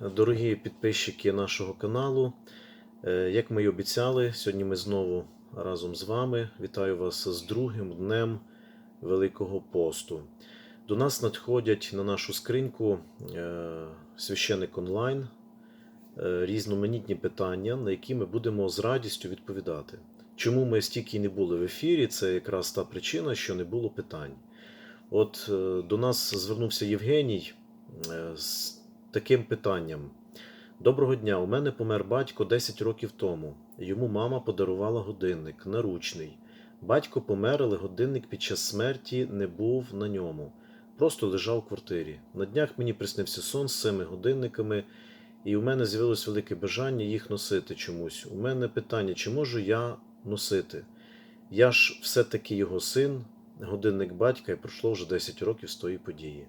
дорогі підписчики нашого каналу. Е, Як ми й обіцяли, сьогодні ми знову разом з вами. Вітаю вас з другим днем Великого посту. До нас надходять на нашу скриньку е, священик онлайн е, різноманітні питання, на які ми будемо з радістю відповідати. Чому ми стільки не були в ефірі? Це якраз та причина, що не було питань. От до нас звернувся Євгеній з таким питанням. Доброго дня, у мене помер батько 10 років тому. Йому мама подарувала годинник, наручний. Батько помер, але годинник під час смерті не був на ньому. Просто лежав в квартирі. На днях мені приснився сон з цими годинниками, і у мене з'явилось велике бажання їх носити чомусь. У мене питання, чи можу я носити? Я ж все-таки його син, годинник батька, і пройшло вже 10 років з тої події.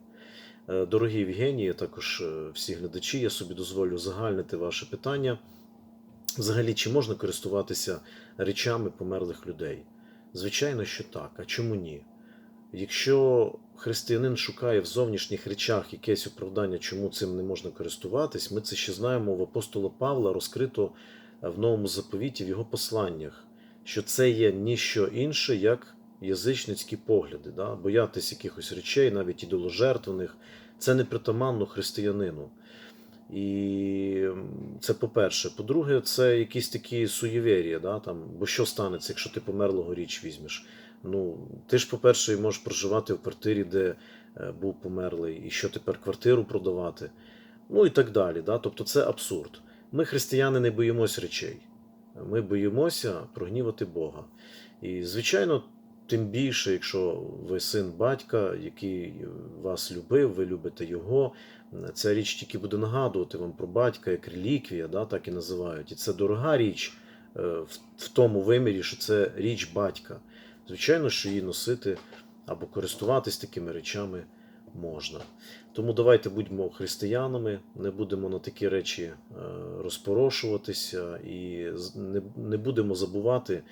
Е, Дорогі Євгенії, також е, всі глядачі, я собі дозволю загальнити ваше питання. Взагалі, чи можна користуватися речами померлих людей? Звичайно, що так. А чому ні? Якщо християнин шукає в зовнішніх речах якесь оправдання, чому цим не можна користуватись, ми це ще знаємо в апостола Павла, розкрито в новому заповіті в його посланнях, що це є ніщо інше, як язичницькі погляди. Да? Боятись якихось речей, навіть ідоложертвених, це не притаманно християнину. І це по-перше. По-друге, це якісь такі суєвір'я, да? там, бо що станеться, якщо ти померлого річ візьмеш? Ну, ти ж, по-перше, можеш проживати в квартирі, де е, був померлий, і що тепер квартиру продавати, ну і так далі. Да? Тобто це абсурд. Ми, християни, не боїмося речей. Ми боїмося прогнівати Бога. І, звичайно, тим більше, якщо ви син батька, який вас любив, ви любите його, ця річ тільки буде нагадувати вам про батька як реліквія, да, так і називають. І це дорога річ е, в, тому вимірі, що це річ батька. Звичайно, що її носити або користуватись такими речами можна. Тому давайте будьмо християнами, не будемо на такі речі е, розпорошуватися і не, будемо забувати,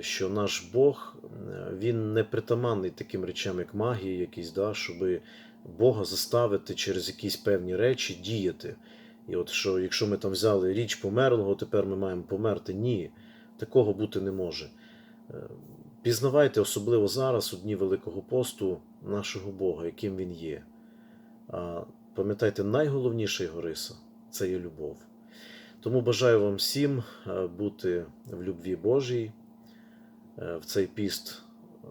що наш Бог е, він не притаманний таким речам, як магія, якісь, да, щоби Бога заставити через якісь певні речі діяти. І от що, якщо ми там взяли річ померлого, тепер ми маємо померти. Ні, такого бути не може. Е, Пізнавайте, особливо зараз, у дні Великого посту, нашого Бога, яким Він є. А пам'ятайте, найголовніша його риса це є любов. Тому бажаю вам всім е, бути в любві Божій, в цей піст е,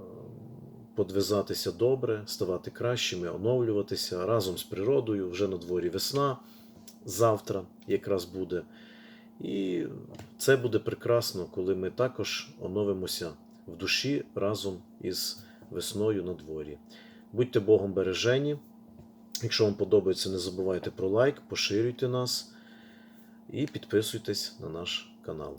подвизатися добре, ставати кращими, оновлюватися разом з природою. Вже на дворі весна, завтра якраз буде. І це буде прекрасно, коли ми також оновимося в душі разом із весною на дворі. Будьте Богом бережені. Якщо вам подобається, не забувайте про лайк, поширюйте нас і підписуйтесь на наш канал.